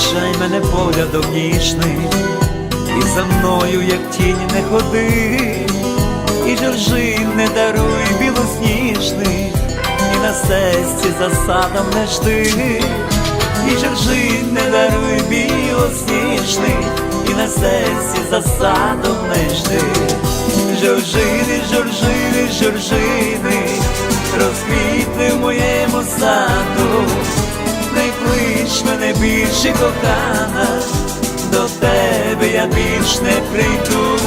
зустрічай мене поглядом ніжним, і за мною, як тінь, не ходи, і жоржин не даруй білосніжний, і на сесці за садом не жди, і жоржин не даруй білосніжний, і на сесці за садом не жди. Жоржини, жоржини, жоржини, розквітли в моєму саду, клич мене більше кохана, до тебе я більш не прийду,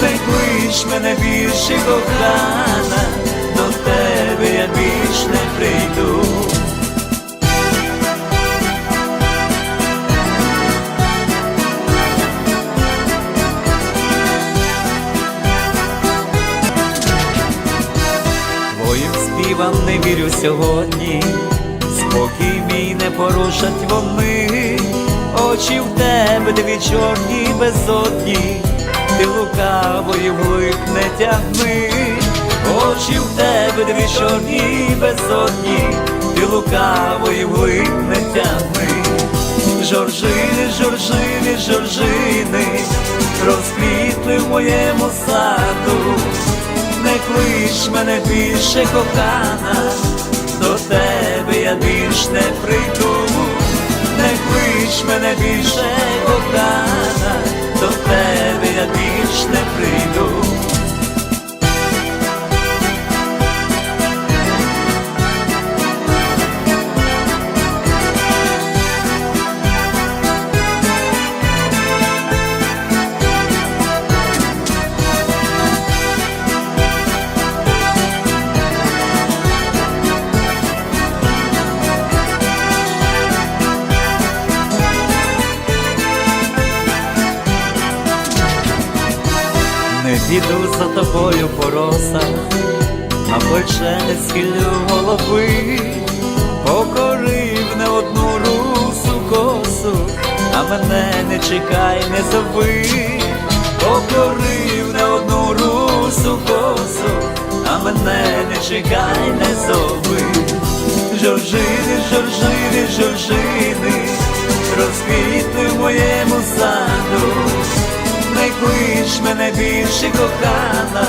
не клич мене більше кохана, до тебе я більш не прийду. Твоїм співам не вірю сьогодні, спокій порушать вони, очі в тебе дві чорні безодні, ти лукавої вглиб не тягни, очі в тебе дві чорні безодні, ти лукавої вглиб не тягни. Жоржини, жоржини, жоржини, розквітли в моєму саду. Не клич мене більше кохана, до тебе я більш не прийду, не клич мене більше Богдана, до тебе я більш не прийду. Не піду за тобою по росах, на плече не схилю голови, покорив не одну русу косу, а мене не чекай, не зови, покорив не одну русу косу, а мене не чекай, не зови. Жоржини, жоржини, жоржини, розквітли в моєму саду не клич мене більше кохана,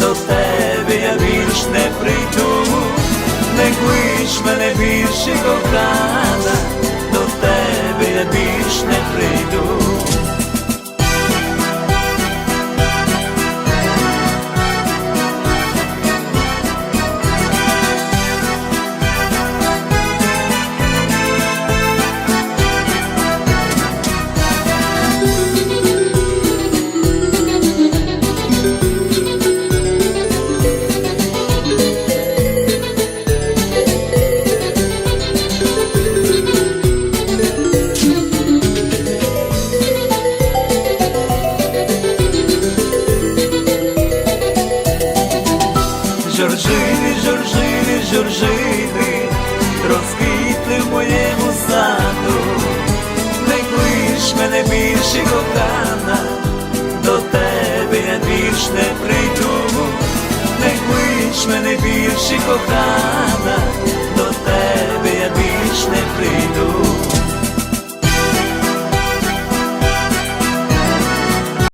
до тебе я більш не прийду, не клич мене більше кохана, Жоржини, жоржини, жоржини, розквітли в моєму саду, не клич мене більше кохана, до тебе я більш не прийду, не клич мене більше кохана,